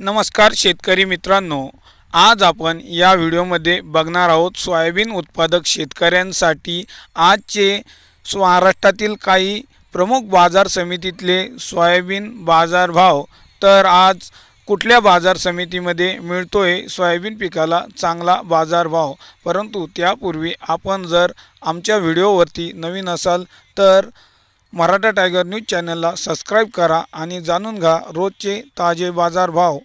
नमस्कार शेतकरी मित्रांनो आज आपण या व्हिडिओमध्ये बघणार आहोत सोयाबीन उत्पादक शेतकऱ्यांसाठी आजचे महाराष्ट्रातील काही प्रमुख बाजार समितीतले सोयाबीन बाजारभाव. तर आज कुठल्या बाजार समितीमध्ये मिळतोय सोयाबीन पिकाला चांगला बाजारभाव? परंतु त्यापूर्वी आपण जर आमच्या व्हिडिओवरती नवीन असाल तर मराठा टायगर न्यूज चॅनलला सबस्क्राईब करा आणि जाणून घ्या रोजचे ताजे बाजारभाव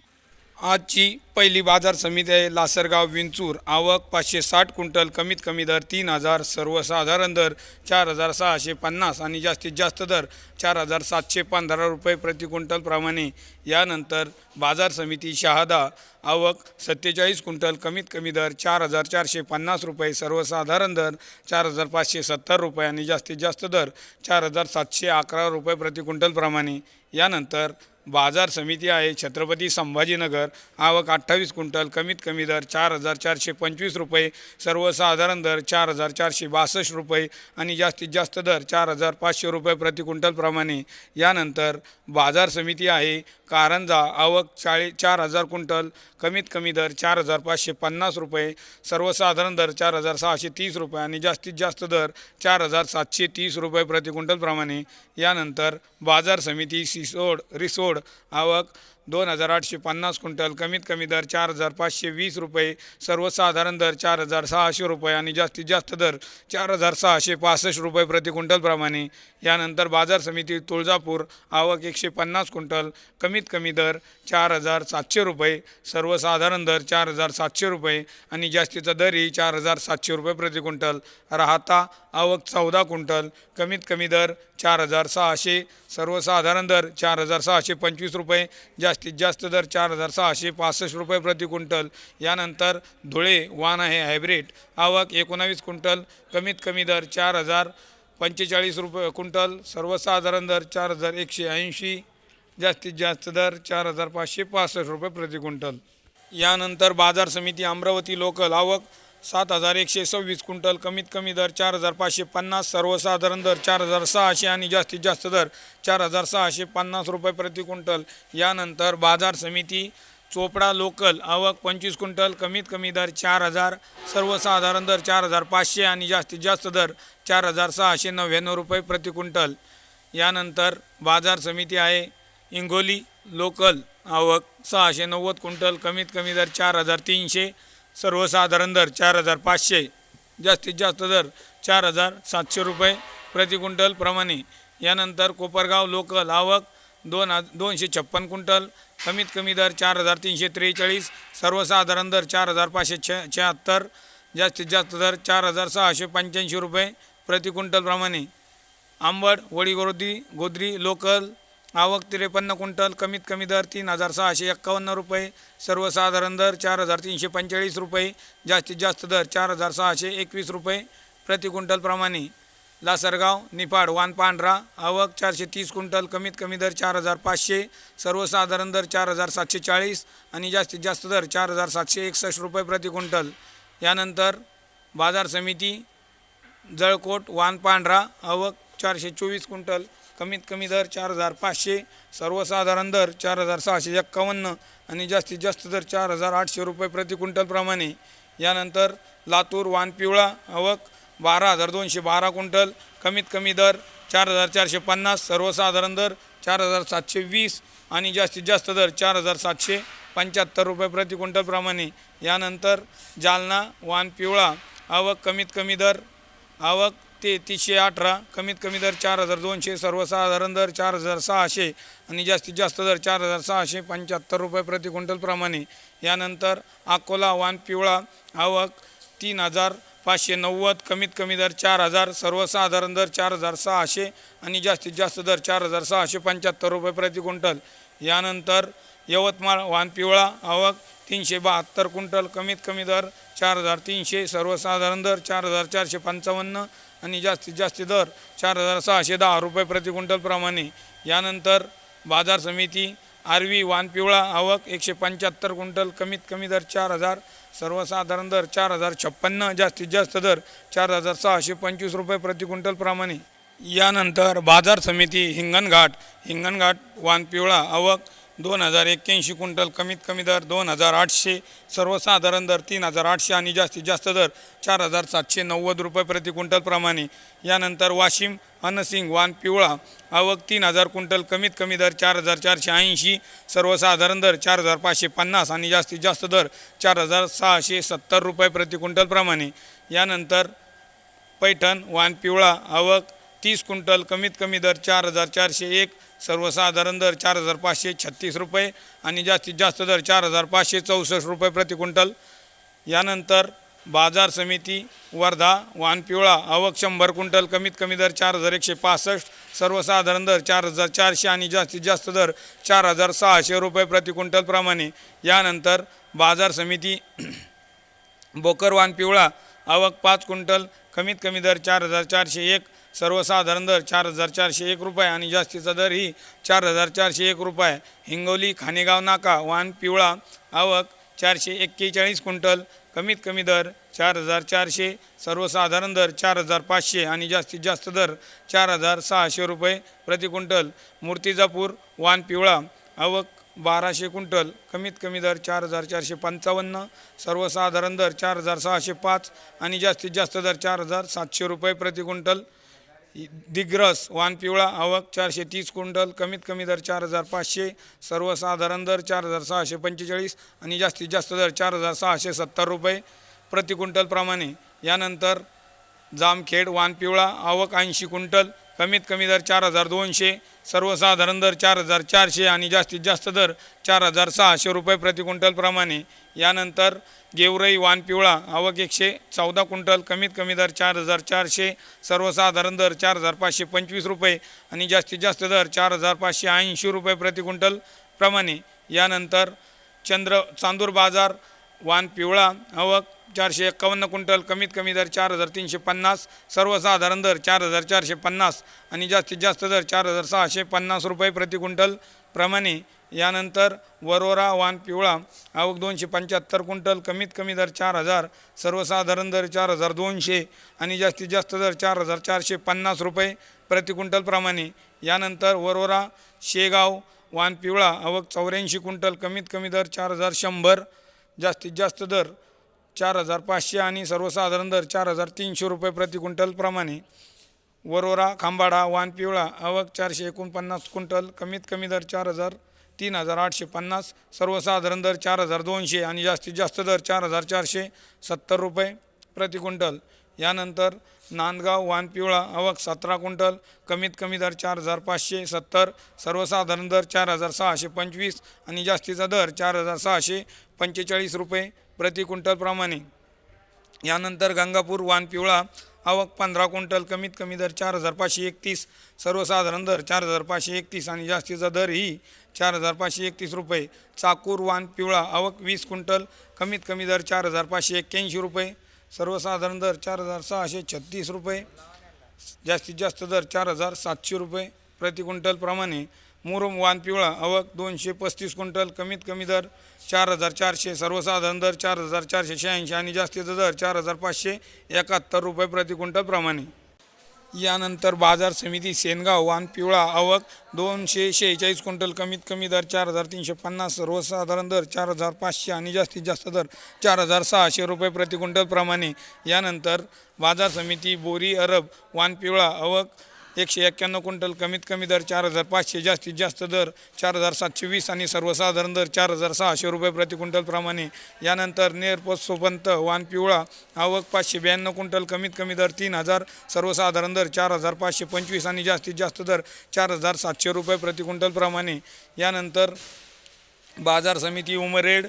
आजची पहिली बाजार समिती आहे लासरगाव विंचूर. आवक पाचशे साठ क्विंटल कमीत कमी दर तीन हजार सर्वसाधारण दर चार हजार सहाशे पन्नास आणि जास्तीत जास्त दर चार हजार सातशे पंधरा रुपये प्रति क्विंटलप्रमाणे यानंतर बाजार समिती शहादा आवक सत्तेचाळीस क्विंटल कमीत कमी दर चार हजार चारशे पन्नास रुपये सर्वसाधारण दर चार हजार पाचशे सत्तर रुपये आणि जास्तीत जास्त दर चार हजार सातशे अकरा रुपये प्रति क्विंटलप्रमाणे यानंतर बाजार समिती आहे छत्रपती संभाजीनगर आवक अठ्ठावीस क्विंटल कमीत कमी दर चार हजार चारशे पंचवीस रुपये सर्वसाधारण दर चार हजार चारशे बासष्ट रुपये आणि जास्तीत जास्त दर चार हजार पाचशे रुपये प्रति क्विंटलप्रमाणे यानंतर बाजार समिती आहे कारंजा आवक चाळी चार हजार क्विंटल कमीत कमी दर चार हजार पाचशे पन्नास रुपये सर्वसाधारण दर चार हजार सहाशे तीस रुपये आणि जास्तीत जास्त दर चार हजार सातशे तीस रुपये प्रति क्विंटल यानंतर बाजार समिती सिसोड रिसोड आवक दोन हजार आठशे पन्नास क्विंटल कमीत कमी दर चार हजार पाचशे वीस रुपये सर्वसाधारण दर चार हजार सहाशे रुपये आणि जास्तीत जास्त दर चार हजार सहाशे पासष्ट रुपये प्रति क्विंटलप्रमाणे यानंतर बाजार समिती तुळजापूर आवक एकशे पन्नास क्विंटल कमीत कमी दर चार हजार सातशे रुपये सर्वसाधारण दर चार हजार सातशे रुपये आणि जास्तीचा दरही चार हजार सातशे रुपये प्रति क्विंटल. राहता आवक चौदा क्विंटल कमीत कमी दर चार हजार सहाशे सर्वसाधारण दर चार हजार सहाशे पंचवीस रुपये जास्तीत जास्त दर चार हजार सहाशे पासष्ट रुपये प्रति क्विंटल. यानंतर धुळे वान आहे हायब्रिड. आवक एकोणावीस क्विंटल कमीत कमी दर चार हजार पंचेचाळीस रुपये क्विंटल सर्वसाधारण दर चार हजार एकशे ऐंशी जास्तीत जास्त दर चार हजार पाचशे पासष्ट रुपये प्रति क्विंटल. यानंतर बाजार समिती अमरावती लोकल. आवक सात हजार एकशे सव्वीस क्विंटल कमीत कमी दर चार हजार पाचशे पन्नास सर्वसाधारण दर चार हजार सहाशे आणि जास्तीत जास्त दर चार हजार सहाशे पन्नास रुपये प्रति क्विंटल. यानंतर बाजार समिती चोपडा लोकल आवक पंचवीस क्विंटल कमीत कमी दर चार हजार सर्वसाधारण दर चार हजार पाचशे आणि जास्तीत जास्त दर चार हजार सहाशे नव्याण्णव रुपये प्रति क्विंटल. यानंतर बाजार समिती आहे इंगोली लोकल आवक सहाशे नव्वद क्विंटल कमीत कमी दर चार हजार तीनशे सर्वसाधारण दर चार हजार पाचशे जास्तीत जास्त दर चार हजार सातशे रुपये प्रति क्विंटलप्रमाणे यानंतर कोपरगाव लोकल आवक दोन हज दोनशे छप्पन क्विंटल कमीत कमी दर चार हजार तीनशे त्रेचाळीस सर्वसाधारण दर चार हजार पाचशे छ शहात्तर जास्तीत जास्त दर चार हजार सहाशे पंच्याऐंशी रुपये प्रति क्विंटल आंबड वडी गोदरी गोद्री लोकल आवक त्रेपन्न क्विंटल कमीत कमी दर तीन हजार सहाशे एक्कावन्न रुपये सर्वसाधारण दर चार हजार तीनशे पंचेचाळीस रुपये जास्तीत जास्त दर चार हजार सहाशे एकवीस रुपये प्रति क्विंटल लासरगाव निफाड वान पांढरा आवक चारशे तीस क्विंटल कमीत कमी दर चार हजार पाचशे सर्वसाधारण दर चार हजार सातशे चाळीस आणि जास्तीत जास्त दर चार हजार सातशे एकसष्ट रुपये प्रति क्विंटल. यानंतर बाजार समिती जळकोट वान पांढरा आवक चारशे चोवीस क्विंटल कमीत कमी दर चार हजार पाचशे सर्वसाधारण दर चार हजार सहाशे एक्कावन्न आणि जास्तीत जास्त दर चार हजार आठशे रुपये प्रति क्विंटलप्रमाणे यानंतर लातूर वानपिवळा आवक बारा हजार दोनशे बारा क्विंटल कमीत कमी दर चार हजार चारशे पन्नास सर्वसाधारण दर चार हजार सातशे वीस आणि जास्तीत जास्त दर चार हजार सातशे पंच्याहत्तर रुपये प्रति क्विंटलप्रमाणे यानंतर जालना वानपिवळा आवक कमीत कमी दर आवक ते तीनशे अठरा कमीत कमी दर चार हजार दोनशे सर्वसाधारण दर चार हजार सहाशे आणि जास्तीत जास्त दर चार हजार सहाशे पंच्याहत्तर रुपये प्रति क्विंटलप्रमाणे यानंतर अकोला वान पिवळा आवक तीन हजार पाचशे नव्वद कमीत कमी दर चार हजार सर्वसाधारण दर चार हजार सहाशे आणि जास्तीत जास्त दर चार हजार सहाशे पंच्याहत्तर रुपये प्रति क्विंटल. यानंतर यवतमाळ वानपिवळा आवक तीनशे बहात्तर क्विंटल कमीत कमी दर चार हजार तीनशे सर्वसाधारण दर चार हजार चारशे पंचावन्न आणि जास्तीत जास्त दर चार हजार सहाशे दहा रुपये प्रति क्विंटलप्रमाणे यानंतर बाजार समिती आरवी वानपिवळा आवक एकशे पंच्याहत्तर क्विंटल कमीत कमी दर चार हजार सर्वसाधारण दर चार हजार छप्पन्न जास्तीत जास्त दर चार हजार सहाशे पंचवीस रुपये प्रति क्विंटलप्रमाणे यानंतर बाजार समिती हिंगणघाट हिंगणघाट वानपिवळा आवक दोन हजार एक्क्याऐंशी क्विंटल कमीत कमी दर दोन हजार आठशे सर्वसाधारण दर तीन हजार आठशे आणि जास्तीत जास्त दर चार हजार सातशे नव्वद रुपये प्रति क्विंटलप्रमाणे यानंतर वाशिम अनसिंग वान पिवळा आवक तीन हजार क्विंटल कमीत कमी दर चार हजार चारशे ऐंशी सर्वसाधारण दर चार हजार पाचशे पन्नास आणि जास्तीत जास्त दर चार हजार सहाशे सत्तर रुपये प्रति क्विंटलप्रमाणे यानंतर पैठण वान पिवळा आवक तीस क्विंटल कमीत कमी दर चार हजार चारशे एक सर्वसाधारण दर चार हजार पाचशे छत्तीस रुपये आणि जास्तीत जास्त दर चार हजार पाचशे चौसष्ट रुपये प्रति क्विंटल. यानंतर बाजार समिती वर्धा वानपिवळा आवक शंभर क्विंटल कमीत कमी दर चार हजार एकशे पासष्ट सर्वसाधारण दर चार हजार चारशे आणि जास्तीत जास्त दर चार हजार सहाशे रुपये प्रति क्विंटलप्रमाणे यानंतर बाजार समिती बोकर वानपिवळा आवक पाच क्विंटल कमीत कमी दर चार हजार चारशे एक सर्वसाधारण दर चार हजार चारशे एक रुपये आणि जास्तीचा दर ही चार हजार चारशे एक रुपये. हिंगोली खानेगाव नाका वान पिवळा आवक चारशे एक्केचाळीस क्विंटल कमीत कमी दर चार हजार चारशे सर्वसाधारण दर चार हजार पाचशे आणि जास्तीत जास्त दर चार हजार सहाशे रुपये प्रति क्विंटल. मूर्तिजापूर वान पिवळा आवक बाराशे क्विंटल कमीत कमी दर चार हजार चारशे पंचावन्न सर्वसाधारण दर चार हजार सहाशे पाच आणि जास्तीत जास्त दर चार हजार सातशे रुपये प्रति क्विंटल. दिग्रस वान पिवळा आवक चारशे तीस क्विंटल कमीत कमी दर चार हजार पाचशे सर्वसाधारण दर चार हजार सहाशे पंचेचाळीस आणि जास्तीत जास्त दर चार हजार सहाशे सत्तर रुपये प्रति क्विंटलप्रमाणे यानंतर जामखेड वान पिवळा आवक ऐंशी क्विंटल कमीत कमी दर चार हजार दोनशे सर्वसाधारण दर चार हजार चारशे आणि जास्तीत जास्त दर चार हजार सहाशे रुपये प्रति क्विंटलप्रमाणे यानंतर गेवराई वानपिवळा आवक एकशे चौदा क्विंटल कमीत कमी दर चार हजार चारशे सर्वसाधारण दर चार हजार पाचशे पंचवीस रुपये आणि जास्तीत जास्त दर चार हजार पाचशे ऐंशी रुपये प्रति क्विंटल प्रमाणे. यानंतर चंद्र चांदूर बाजार वान पिवळा आवक चारशे एक्कावन्न क्विंटल कमीत कमी दर चार हजार तीनशे पन्नास सर्वसाधारण दर चार हजार चारशे पन्नास आणि जास्तीत जास्त दर चार हजार सहाशे पन्नास रुपये प्रति क्विंटल प्रमाणे. यानंतर वरोरा वान पिवळा आवक दोनशे पंच्याहत्तर क्विंटल कमीत कमी दर चार हजार सर्वसाधारण दर चार हजार दोनशे आणि जास्तीत जास्त दर चार हजार चारशे पन्नास रुपये प्रति क्विंटल प्रमाणे. यानंतर वरोरा शेगाव वान पिवळा आवक चौऱ्याऐंशी क्विंटल कमीत कमी दर चार हजार शंभर जास्तीत जास्त दर चार हजार पाचशे आणि सर्वसाधारण दर चार हजार तीनशे रुपये प्रति क्विंटलप्रमाणे वरोरा खांबाडा वान पिवळा आवक चारशे एकोणपन्नास क्विंटल कमीत कमी दर चार हजार तीन हजार आठशे पन्नास सर्वसाधारण दर चार हजार दोनशे आणि जास्तीत जास्त दर चार हजार चारशे सत्तर रुपये प्रति क्विंटल. यानंतर नांदगाव वान पिवळा आवक सतरा क्विंटल कमीत कमी दर चार हजार पाचशे सत्तर सर्वसाधारण दर चार हजार सहाशे पंचवीस आणि जास्तीचा दर चार हजार सहाशे पंचेचाळीस रुपये प्रति क्विंटलप्रमाणे. यानंतर गंगापूर वान पिवळा आवक पंधरा क्विंटल कमीत कमी दर चार हजार पाचशे एकतीस सर्वसाधारण दर चार हजार पाचशे एकतीस आणि जास्तीचा दर ही चार हजार पाचशे एकतीस रुपये. चाकूर वान पिवळा आवक वीस क्विंटल कमीत कमी दर चार हजार पाचशे एक्क्याऐंशी रुपये. सर्वसाधारण दर चार हजार सहाशे छत्तीस रुपये. जास्तीत जास्त दर चार हजार सातशे रुपये. प्रति क्विंटलप्रमाणे मुरुम वान पिवळा आवक दोनशे पस्तीस क्विंटल कमीत कमी दर चार हजार चारशे सर्वसाधारण दर चार हजार चारशे शहाऐंशी आणि जास्तीचा दर चार हजार पाचशे एकाहत्तर रुपये प्रति क्विंटल प्रमाणे. यानंतर बाजार समिती सेनगाव वान पिवळा आवक दोनशे शेहेचाळीस क्विंटल कमीत कमी दर चार हजार तीनशे पन्नास सर्वसाधारण दर चार हजार पाचशे आणि जास्तीत जास्त दर चार हजार सहाशे रुपये प्रति क्विंटल प्रमाणे. यानंतर बाजार समिती बोरी अरब वान पिवळा आवक एकशे एक्क्याण्णव क्विंटल कमीत कमी दर चार हजार पाचशे जास्तीत जास्त दर चार हजार सातशे वीस आणि सर्वसाधारण दर चार हजार सहाशे रुपये प्रति क्विंटलप्रमाणे यानंतर नेरपोत सोपंत वान पिवळा आवक पाचशे ब्याण्णव क्विंटल कमीत कमी दर तीन हजार सर्वसाधारण दर चार हजार पाचशे पंचवीस आणि जास्तीत जास्त दर चार हजार सातशे रुपये प्रति क्विंटलप्रमाणे यानंतर बाजार समिती उमरेड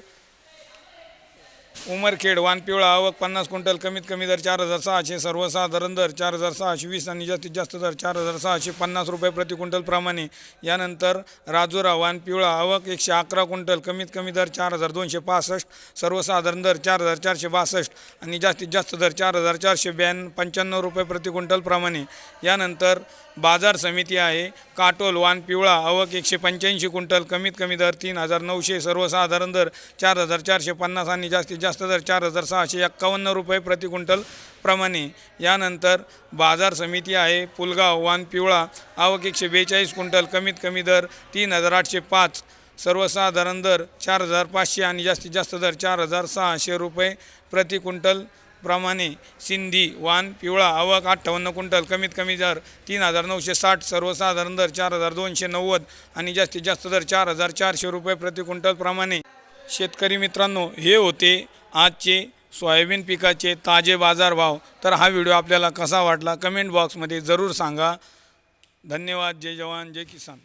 उमरखेड वानपिवळा आवक पन्नास क्विंटल कमीत कमी दर चार हजार सहाशे सर्वसाधारण दर चार हजार सहाशे वीस आणि जास्तीत जास्त दर चार हजार सहाशे पन्नास रुपये प्रति क्विंटल प्रमाणे. यानंतर राजुरा वानपिवळा आवक एकशे अकरा क्विंटल कमीत कमी दर चार हजार दोनशे पासष्ट सर्वसाधारण दर चार हजार चारशे बासष्ट आणि जास्तीत जास्त दर चार हजार चारशे ब्याण्णव पंच्याण्णव रुपये प्रति क्विंटल प्रमाणे. यानंतर बाजार समिती आहे. काटोल वान पिवळा आवक एकशे पंच्याऐंशी क्विंटल कमीत कमी दर तीन हजार नऊशे सर्वसाधारण दर चार हजार चारशे पन्नास आणि जास्तीत जास्त दर चार हजार सहाशे एक्कावन्न रुपये प्रति क्विंटल प्रमाणे. यानंतर बाजार समिती आहे. पुलगाव वान पिवळा आवक एकशे बेचाळीस क्विंटल कमीत कमी दर तीन हजार आठशे पाच सर्वसाधारण दर चार हजार पाचशे आणि जास्तीत जास्त दर चार हजार सहाशे रुपये प्रति क्विंटल प्रमाणे सिंधी वान पिवळा आवक अठ्ठावन्न क्विंटल कमीत कमी दर तीन हजार नऊशे साठ सर्वसाधारण दर चार हजार दोनशे नव्वद आणि जास्तीत जास्त दर चार हजार चारशे रुपये प्रति क्विंटल प्रमाणे. शेतकरी मित्रांनो हे होते आजचे सोयाबीन पिकाचे ताजे बाजारभाव. तर हा व्हिडिओ आपल्याला कसा वाटला? कमेंट बॉक्समध्ये जरूर सांगा. धन्यवाद. जय जवान. जय किसान.